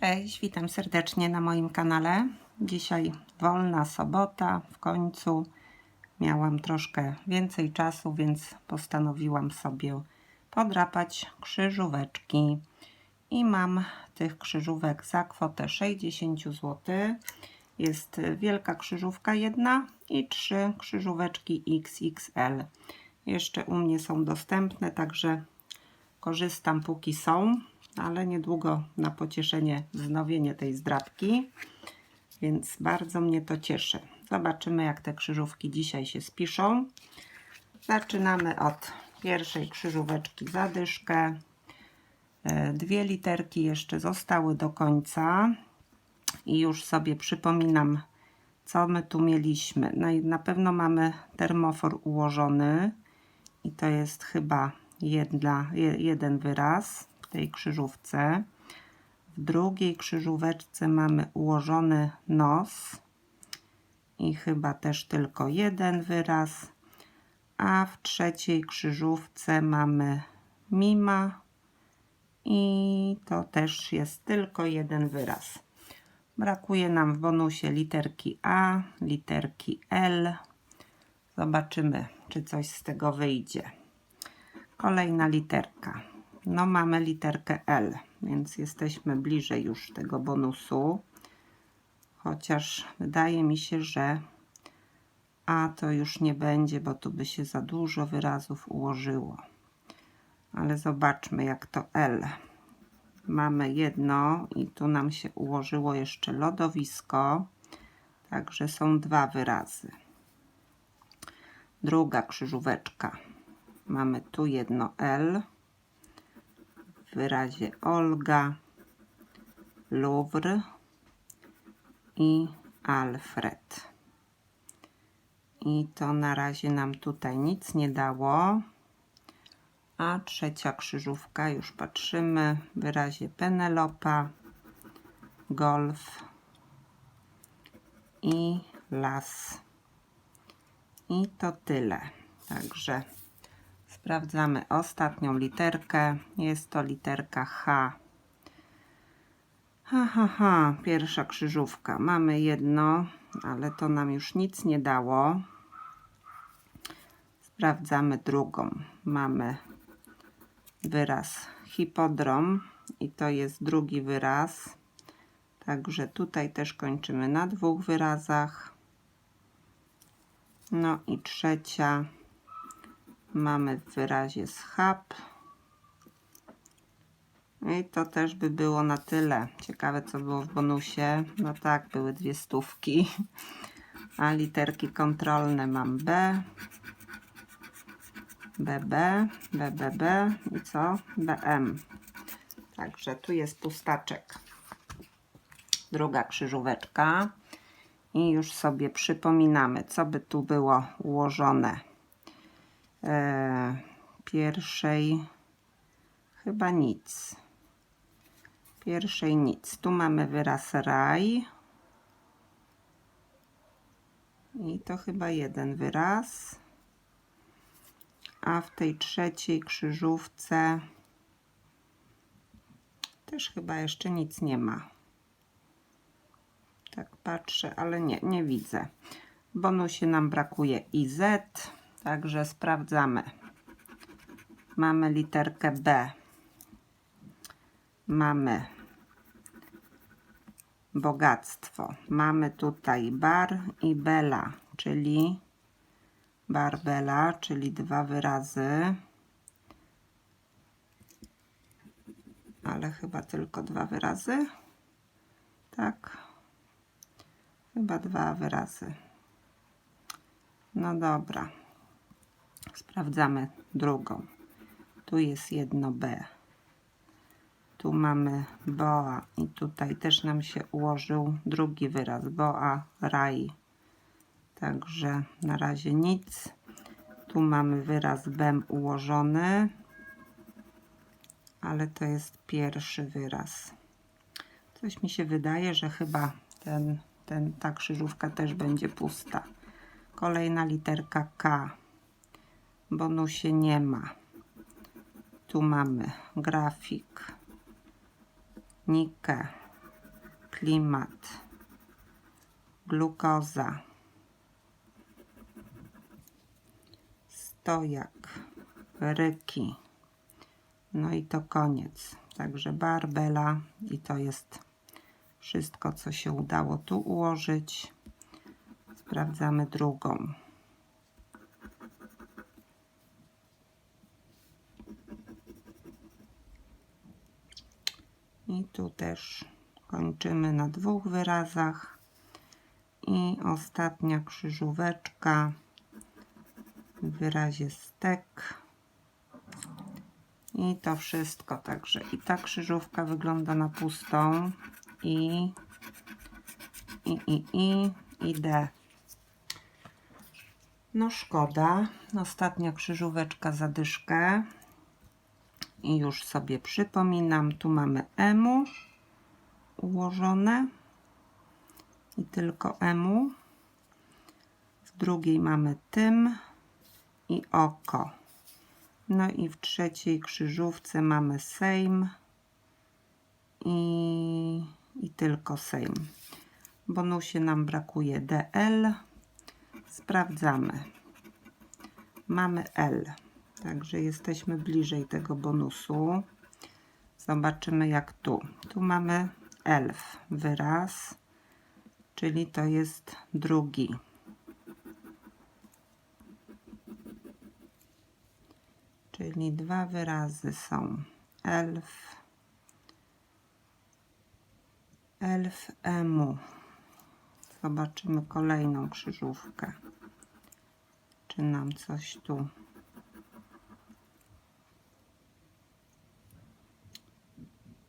Cześć, witam serdecznie na moim kanale. Dzisiaj wolna sobota, w końcu miałam troszkę więcej czasu, więc postanowiłam sobie podrapać krzyżóweczki. I mam tych krzyżówek za kwotę 60 zł. Jest wielka krzyżówka jedna i trzy krzyżóweczki XXL. Jeszcze u mnie są dostępne, także korzystam póki są, ale niedługo na pocieszenie wznowienie tej zdrabki, więc bardzo mnie to cieszy. Zobaczymy jak te krzyżówki dzisiaj się spiszą. Zaczynamy od pierwszej krzyżóweczki zadyszkę. E, Dwie literki jeszcze zostały do końca i już sobie przypominam, co my tu mieliśmy. Na, na pewno mamy termofor ułożony i to jest chyba jedna, je- jeden wyraz tej krzyżówce. W drugiej krzyżóweczce mamy ułożony nos i chyba też tylko jeden wyraz. A w trzeciej krzyżówce mamy mima i to też jest tylko jeden wyraz. Brakuje nam w bonusie literki A, literki L. Zobaczymy, czy coś z tego wyjdzie. Kolejna literka. No mamy literkę L, więc jesteśmy bliżej już tego bonusu. Chociaż wydaje mi się, że A to już nie będzie, bo tu by się za dużo wyrazów ułożyło. Ale zobaczmy jak to L. Mamy jedno i tu nam się ułożyło jeszcze lodowisko. Także są dwa wyrazy. Druga krzyżóweczka. Mamy tu jedno L w wyrazie Olga, Louvre i Alfred. I to na razie nam tutaj nic nie dało. A trzecia krzyżówka, już patrzymy, w wyrazie Penelopa, Golf i Las. I to tyle. Także sprawdzamy ostatnią literkę. Jest to literka H. Ha, ha, ha. Pierwsza krzyżówka. Mamy jedno, ale to nam już nic nie dało. Sprawdzamy drugą. Mamy wyraz hipodrom i to jest drugi wyraz. Także tutaj też kończymy na dwóch wyrazach. No i trzecia mamy w wyrazie schab. I to też by było na tyle. Ciekawe co było w bonusie. No tak, były dwie stówki. A literki kontrolne mam B, BB, BBB i co? BM. Także tu jest pustaczek. Druga krzyżóweczka. I już sobie przypominamy, co by tu było ułożone. E, pierwszej chyba nic. Pierwszej nic. Tu mamy wyraz raj. I to chyba jeden wyraz. A w tej trzeciej krzyżówce też chyba jeszcze nic nie ma. Tak patrzę, ale nie, nie widzę. Bonusie nam brakuje i Z, także sprawdzamy. Mamy literkę B. Mamy bogactwo. Mamy tutaj bar i bela, czyli barbela, czyli dwa wyrazy. Ale chyba tylko dwa wyrazy. Tak. Chyba dwa wyrazy. No dobra. Sprawdzamy drugą. Tu jest jedno B. Tu mamy boa i tutaj też nam się ułożył drugi wyraz. Boa, raj. Także na razie nic. Tu mamy wyraz bem ułożony. Ale to jest pierwszy wyraz. Coś mi się wydaje, że chyba ten, ten, ta krzyżówka też będzie pusta. Kolejna literka K. Bonusie nie ma. Tu mamy grafik, Nikę, klimat, glukoza, stojak, ryki. No i to koniec. Także barbela i to jest wszystko, co się udało tu ułożyć. Sprawdzamy drugą. I tu też kończymy na dwóch wyrazach. I ostatnia krzyżóweczka w wyrazie stek. I to wszystko. Także i ta krzyżówka wygląda na pustą. I, i, i, i, i D. No szkoda. Ostatnia krzyżóweczka zadyszkę. I już sobie przypominam, tu mamy emu ułożone i tylko emu. W drugiej mamy tym i oko. No i w trzeciej krzyżówce mamy Sejm i, i tylko Sejm. Bonusie nam brakuje DL. Sprawdzamy. Mamy L. Także jesteśmy bliżej tego bonusu. Zobaczymy jak tu. Tu mamy elf wyraz, czyli to jest drugi. Czyli dwa wyrazy są elf, elf emu. Zobaczymy kolejną krzyżówkę. Czy nam coś tu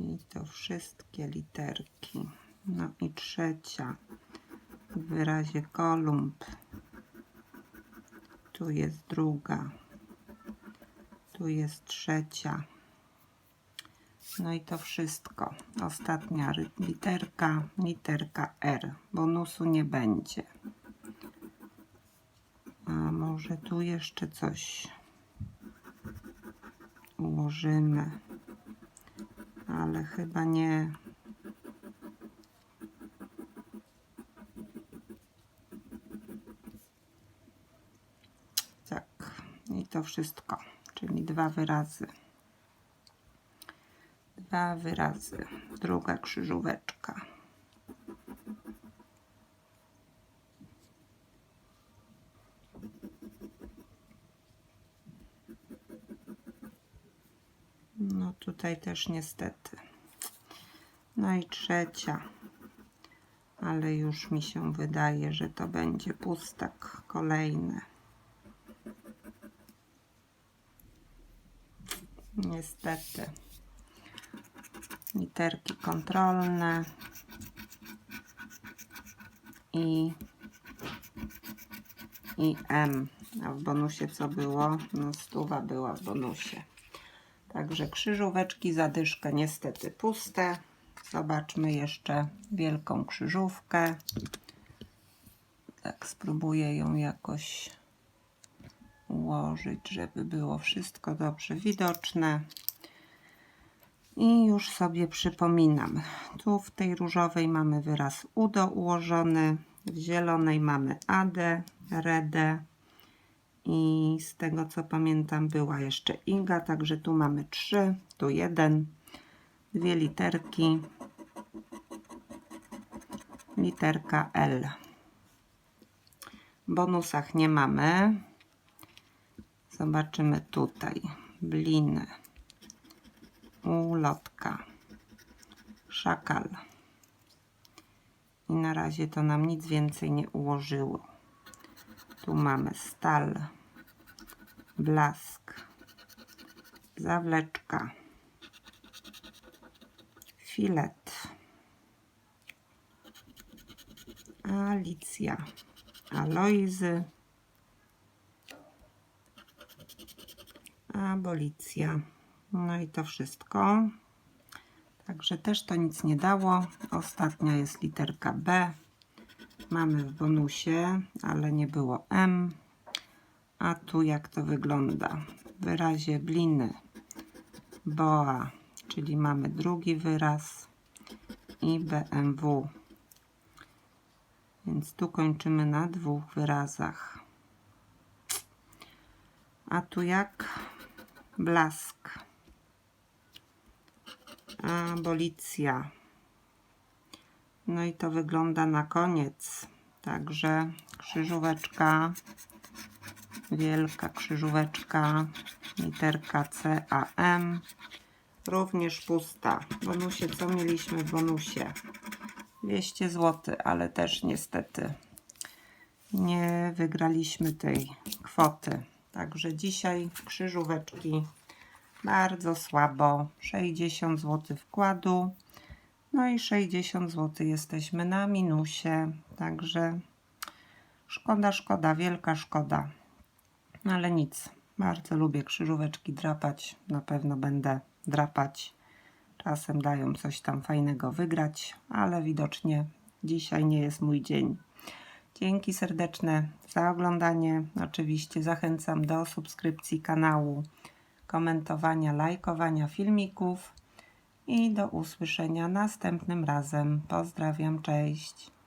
I to wszystkie literki. No i trzecia w wyrazie kolumb. Tu jest druga. Tu jest trzecia. No i to wszystko. Ostatnia literka, literka R. Bonusu nie będzie. A może tu jeszcze coś ułożymy ale chyba nie. Tak, i to wszystko, czyli dwa wyrazy. Dwa wyrazy, druga krzyżóweczka. No tutaj też niestety. No i trzecia. Ale już mi się wydaje, że to będzie pustak kolejny. Niestety. Literki kontrolne. I i M. A w bonusie co było? No stuwa była w bonusie. Także krzyżóweczki, zadyszka niestety puste. Zobaczmy jeszcze wielką krzyżówkę. Tak, spróbuję ją jakoś ułożyć, żeby było wszystko dobrze widoczne. I już sobie przypominam. Tu w tej różowej mamy wyraz UDO ułożony, w zielonej mamy AD, RED, i z tego co pamiętam była jeszcze Iga, także tu mamy trzy, tu jeden, dwie literki, literka L. Bonusach nie mamy. Zobaczymy tutaj. Bliny, ulotka, szakal. I na razie to nam nic więcej nie ułożyło. Tu mamy stal, blask, zawleczka, filet, Alicja, Alojzy, abolicja. No i to wszystko. Także też to nic nie dało. Ostatnia jest literka B. Mamy w bonusie, ale nie było M. A tu jak to wygląda? W wyrazie bliny boa, czyli mamy drugi wyraz. i BMW. Więc tu kończymy na dwóch wyrazach. A tu jak blask. Abolicja. No i to wygląda na koniec. Także krzyżóweczka, wielka krzyżóweczka, literka C, A, M. Również pusta. W bonusie, co mieliśmy w bonusie? 200 zł, ale też niestety nie wygraliśmy tej kwoty. Także dzisiaj krzyżóweczki bardzo słabo. 60 zł wkładu. No i 60 zł jesteśmy na minusie. Także szkoda, szkoda, wielka szkoda. No ale nic. Bardzo lubię krzyżóweczki drapać. Na pewno będę drapać. Czasem dają coś tam fajnego wygrać, ale widocznie dzisiaj nie jest mój dzień. Dzięki serdeczne za oglądanie. Oczywiście zachęcam do subskrypcji kanału, komentowania, lajkowania filmików i do usłyszenia następnym razem. Pozdrawiam, cześć.